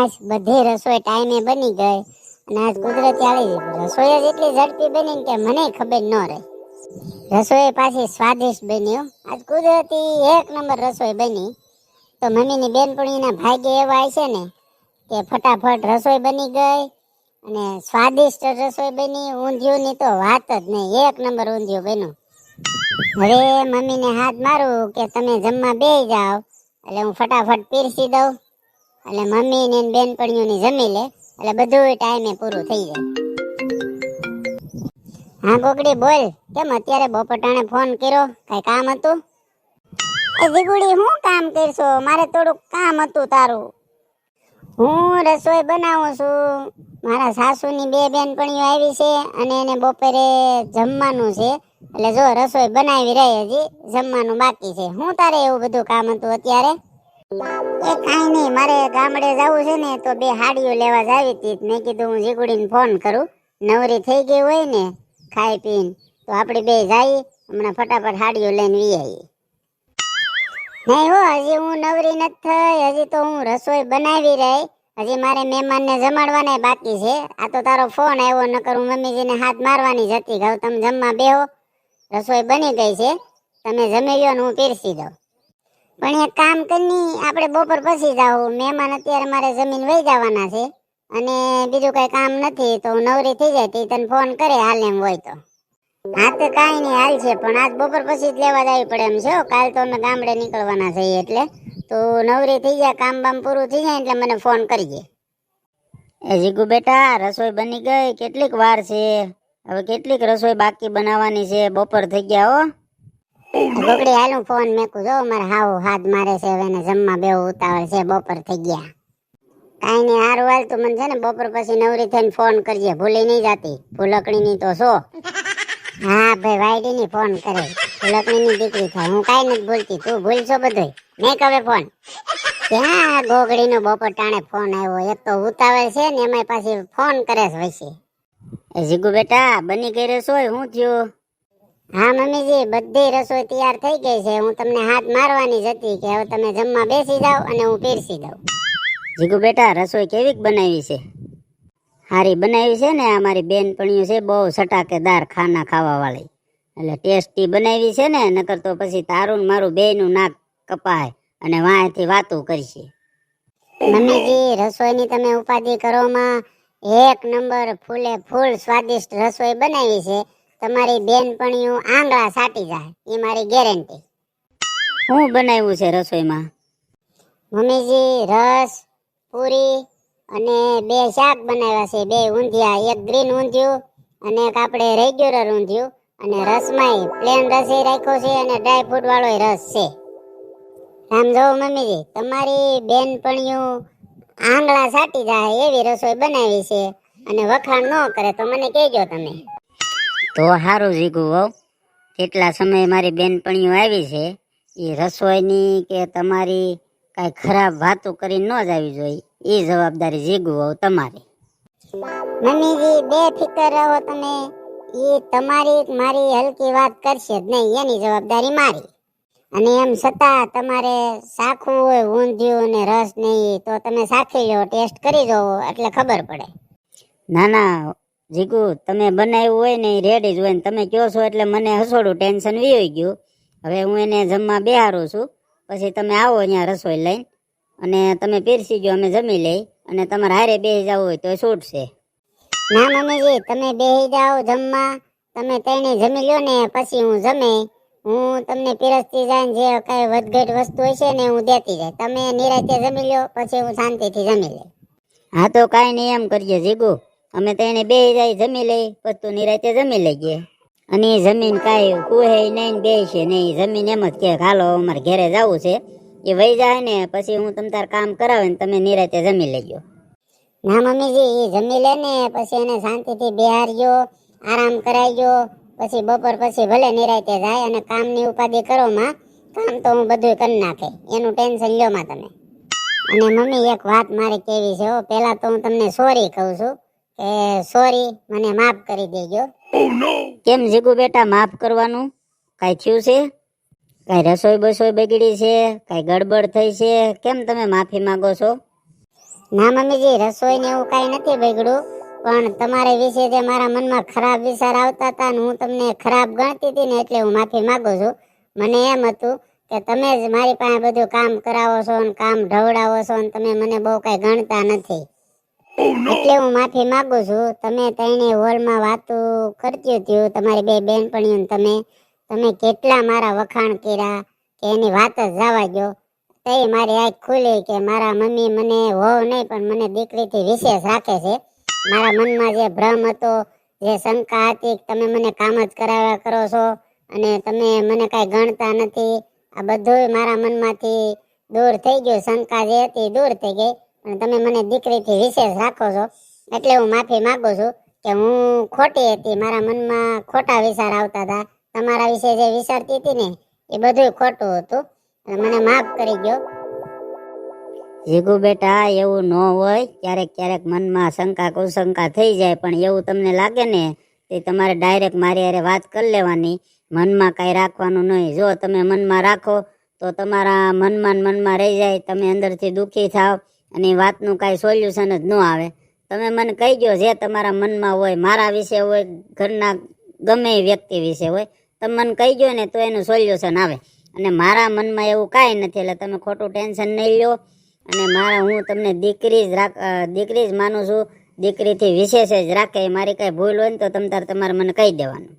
હાશ બધી રસોઈ ટાઈમે બની ગઈ અને આજ કુદરતી આવી રસોઈ જ એટલી ઝડપી બની કે મને ખબર ન રહી. રસોઈ પાછી સ્વાદિષ્ટ બન્યો આજ કુદરતી એક નંબર રસોઈ બની. તો મમ્મીની બેનપણીના ભાગ્ય એવા છે ને કે ફટાફટ રસોઈ બની ગઈ અને સ્વાદિષ્ટ રસોઈ બની. ઊંધિયુંની તો વાત જ નહીં. એક નંબર ઊંધિયું બન્યું. હવે મમ્મીને હાથ મારું કે તમે જમવા બેસી જાઓ. એટલે હું ફટાફટ પીરસી દઉં. એટલે મમ્મી ને એની બેનપણીઓની જમી લે એટલે બધું ટાઈમે પૂરું થઈ જાય. હા ગોગડી બોલ. કેમ અત્યારે બપોટાણે ફોન કર્યો? કઈ કામ હતું? એ જીગુડી હું કામ કરશો? મારે થોડુંક કામ હતું તારું. હું રસોઈ બનાવું છું. મારા સાસુની બે બેનપણીઓ આવી છે અને એને બપોરે જમવાનું છે. એટલે જો રસોઈ બનાવી રહી હજી જમવાનું બાકી છે. હું તારે એવું બધું કામ હતું અત્યારે? એ કાંઈ નહીં, મારે ગામડે જવું છે ને, તો બે હાડીઓ લેવા જાવી હતી. મેં કીધું હું જીગુડીને ફોન કરું. નવરી થઈ ગઈ હોય ને, ખાઈ પીને, તો આપણે બે જઈએ હમણાં ફટાફટ હાડીઓ લઈને વી આવીએ નહીં હો, હજી હું નવરી નથી થઈ, હજી તો હું રસોઈ બનાવી રહી. હજી મારે મહેમાનને જમાડવાના બાકી છે. આ તો તારો ફોન આવ્યો, નકર હું મમ્મીજીને હાથ મારવાની જ હતી. કહું તમે જમવા બેહો. રસોઈ બની ગઈ છે. તમે જમી લ્યો ને હું પીરસી દઉં. પણ એક કામ કરી આપણે બપોર પછી જાવ મહેમાન અત્યારે મારે જમીન વહી જવાના છે અને બીજું કઈ કામ નથી, તો નવરી થઈ જાય, તે તને ફોન કરે, હાલ એમ હોય તો. હા, તો કાંઈ નહીં, હાલ છે, પણ આજ બપોર પછી જ લેવા જવી પડે એમ છે. કાલ તો અમે ગામડે નીકળવાના છીએ એટલે. તો નવરી થઈ જાય, કામ બામ પૂરું થઈ જાય, એટલે મને ફોન કરજે. એ જીગુ બેટા, રસોઈ બની ગઈ, કેટલીક વાર છે. હવે કેટલીક રસોઈ બાકી બનાવવાની છે, બપોર થઈ ગયા હો. ગોગડી હાલું ફોન મેકું જો મારે હાવ હાથ મારે છે હવે જમવા બે ઉતાવળ છે. બપોર થઈ ગયા. કાઈ નહીં, હારું હાલ તું મને છે ને બપોર પછી નવરી થઈને ફોન કરજે. ભૂલી નહીં જાતી. ભૂલકણી ની તો શો? હા, ભાઈ વાયડી ની ફોન કરે. ભૂલકણી ની દીકરી થાય. હું કાઈ નથી ભૂલતી. તું ભૂલશો બધું નહીં કવે ફોન. ક્યાં ગોગડીનો બપોર ટાણે ફોન આવ્યો? એક તો ઉતાવળ છે ને એમાં પાછી ફોન કરે છે વૈસી. જીગુ બેટા, બની ગઈ રસોઈ હું થયું? હા મમ્મીજી બધી રસોઈ તૈયાર થઈ ગઈ છે. હું તમને હાથ મારવાની જ હતી કે હવે તમે જમવા બેસી જાઓ અને હું પીરસી દઉં. જીગુ બેટા રસોઈ કેવીક બનાવી છે? હારી બનાવી છે ને અમારી બેનપણીઓ છે બહુ સટાકેદાર ખાના ખાવાવાળી. એટલે ટેસ્ટી બનાવી છે ને નકર તો પછી તારું મારું બેયનું નાક કપાય અને વાંયથી વાતું કરશે. મમ્મીજી રસોઈની તમે ઉપાધિ કરોમાં એક નંબર ફૂલે ફૂલ સ્વાદિષ્ટ રસોઈ બનાવી છે. તમારી બેનપણીઓ આંગળા સાટી જાય એ મારી ગેરંટી હું બનાવ્યું છે રસોઈમાં? મમ્મીજી રસ પૂરી અને બે શાક બનાવ્યા છે બે ઊંધિયા. એક ગ્રીન ઊંધિયું અને એક આપણે રેગ્યુલર ઊંધિયું. અને રસમાંય પ્લેન રસ એ રાખ્યો છે અને ડ્રાય ફ્રૂટ વાળો રસ છે. આમ જો મમ્મીજી તમારી બેનપણીઓ આંગળા સાટી જાય એવી રસોઈ બનાવી છે અને વખાણ ન કરે તો મને કહેજો તમે. તો સારું જીગું હો કેટલા સમય મારી બેનપણીઓ આવી છે એ રસોઈની કે તમારી કાંઈ ખરાબ વાતો કરીને ન જ આવી જોઈએ. એ જવાબદારી જીગું હોવ તમારી. મમ્મીજી બે ફિકર રહો તમે. એ તમારી મારી હલકી વાત કરશે જ નહીં એની જવાબદારી મારી. અને એમ છતાં તમારે સાખું હોય ઊંધિયું ને રસ નહીં તો તમે સાખી લો ટેસ્ટ કરી જોવો એટલે ખબર પડે. ના ના જીગુ તમે બનાવ્યું હોય ને રેડી જ હોય ને તમે કહો છો એટલે મને હસોડું ટેન્શન વી ગયું. હવે હું એને જમવા બેહારું છું. પછી તમે આવો અહીંયા રસોઈ લઈને અને તમે પીરસી ગયો અમે જમી લઈ અને તમારે હારે બેસી જવું હોય તો છૂટશે. ના મમ્મીજી તમે બેસી જાઓ જમવા. તમે તેણે જમી લ્યો ને પછી હું જમે. હું તમને પીરસતી જાય જે કઈ વધઘટ વસ્તુ હશે ને હું દેતી જાય. તમે નિરાતે જમી લ્યો પછી હું શાંતિથી જમી લઈ. હા તો કાંઈ નહીં એમ કરીએ જીગુ. અમે તો એને બે જાય જમી લઈ પછી તું નિરાતે જમી લઈએ. અને એ જમીન કાંઈ કુહે નહીં ને છે નહીં. જમીન એમ જ કે, હાલો, અમારે ઘરે જવું છે. એ વહી જાય ને પછી હું તમ તાર કામ કરાવે ને તમે નિરાતે જમી લેજો. ના, મમ્મીજી, એ જમી લે ને, પછી એને શાંતિથી બિહારજો, આરામ કરાવજો. પછી બપોર પછી ભલે નિરાતે જાય અને કામની ઉપાધિ કરો માં, કામ તો હું બધું કરી નાખે. એનું ટેન્શન લ્યો માં તમે. અને મમ્મી, એક વાત મારે કેવી છે હો. પહેલાં તો હું તમને સોરી કહું છું. સોરી મને માફ કરી દેજો. કેમ જીગુ બેટા માફ કરવાનું? કાંઈ થયું છે? કાંઈ રસોઈ બસોઈ બગડી છે? કાંઈ ગડબડ થઈ છે? કેમ તમે માફી માંગો છો? ના મમ્મીજી રસોઈ ને એવું કાંઈ નથી બગડ્યું. પણ તમારા વિશે જે મારા મનમાં ખરાબ વિચાર આવતા હતા ને હું તમને ખરાબ ગણતી હતી ને એટલે હું માફી માંગુ છું. મને એમ હતું કે તમે જ મારી પાસે બધું કામ કરાવો છો ને કામ ઢવડાવો છો ને તમે મને બહુ કાંઈ ગણતા નથી. એટલે હું માફી માંગુ છું. તમે તેણે હોલમાં વાતો કરતી હતી તમારી બે બેનપણીઓ ને તમે. તમે કેટલા મારા વખાણ કર્યા કે એની વાત જ જવા દો તે મારી આંખ ખુલી કે મારા મમ્મી મને વહુ નહીં, પણ મને દીકરીથી વિશેષ રાખે છે. મારા મનમાં જે ભ્રમ હતો, જે શંકા હતી તમે મને કામ જ કરાવ્યા કરો છો અને તમે મને કાંઈ ગણતા નથી, આ બધું મારા મનમાંથી દૂર થઈ ગયું. શંકા જે હતી દૂર થઈ ગઈ. પણ તમે મને દીકરીથી વિશેષ રાખો છો, એટલે હું માફી માગું છું કે હું ખોટી હતી, મારા મનમાં ખોટા વિચાર આવતા હતા. તમારા વિશે જે વિચારતી હતી ને, એ બધું ખોટું હતું. અને મને માફ કરી ગયો જીગુ બેટા, એવું ન હોય. ક્યારેક ક્યારેક મનમાં શંકા કુશંકા થઈ જાય, પણ એવું તમને લાગે ને, તે તમારે ડાયરેક્ટ મારી હારે વાત કરી લેવાની. મનમાં કાંઈ રાખવાનું નહીં. જો તમે મનમાં રાખો, તો તમારા મનમાં મનમાં રહી જાય, તમે અંદરથી દુઃખી થાવ. અને વાતનું કાંઈ સોલ્યુશન જ ન આવે. તમે મને કહી દો જે તમારા મનમાં હોય, મારા વિશે હોય, ઘરના ગમે વ્યક્તિ વિશે હોય, તમે મને કહી દો ને તો એનું સોલ્યુશન આવે. અને મારા મનમાં એવું કાંઈ નથી, એટલે તમે ખોટું ટેન્શન નહીં લો અને મારા હું તમને દીકરી જ રાખ દીકરી જ માનું છું, દીકરીથી વિશેષ જ રાખે મારી કાંઈ ભૂલ હોય ને તો તમ તાર તમારે મને કહી દેવાનું.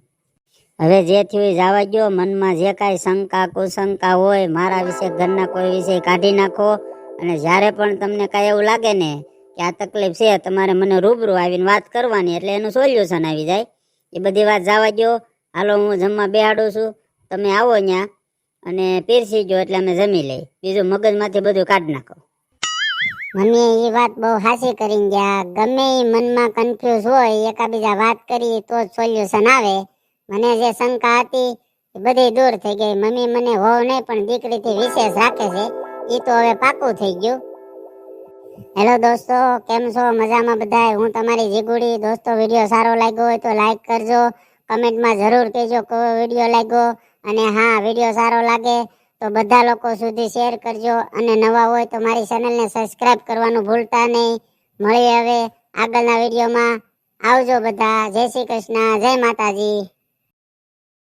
હવે જે થયું એ જવા ગયો મનમાં જે કાંઈ શંકા, કુશંકા હોય, મારા વિશે, ઘરના કોઈ વિશે કાઢી નાખો. અને જ્યારે પણ તમને કાંઈ એવું લાગે ને કે આ તકલીફ છે, તમારે મને રૂબરૂ આવીને વાત કરવાની, એટલે એનું સોલ્યુશન આવી જાય. એ બધી વાત જવા દો હાલો, હું જમવા બેહાડું છું. તમે આવો ત્યાં અને પીરસી ગયો એટલે અમે જમી લઈ બીજું મગજમાંથી બધું કાઢી નાખો. મને એ વાત બહુ હાસી કરીને ગયા. ગમે એ મનમાં કન્ફ્યુઝ હોય, એકાબીજા વાત કરી, તો જ સોલ્યુશન આવે. મને જે શંકા હતી, એ બધી દૂર થઈ ગઈ. મમ્મી મને હોવ નહીં, પણ દીકરીથી વિશેષ રાખે છે. એ તો હવે પાકું થઈ ગયું. હેલો દોસ્તો, કેમ છો? મજામાં બધાય? હું તમારી જીગુડી. દોસ્તો, વીડિયો સારો લાગ્યો હોય તો લાઈક કરજો. કમેન્ટમાં જરૂર કહેજો કયો વીડિયો લાગ્યો અને હા, વીડિયો સારો લાગે તો બધા લોકો સુધી શેર કરજો. અને નવા હોય તો મારી ચેનલને સબસ્ક્રાઈબ કરવાનું ભૂલતા નહીં. મળીએ હવે આગળના વિડીયોમાં. આવજો બધા. જય શ્રી કૃષ્ણ. જય માતાજી.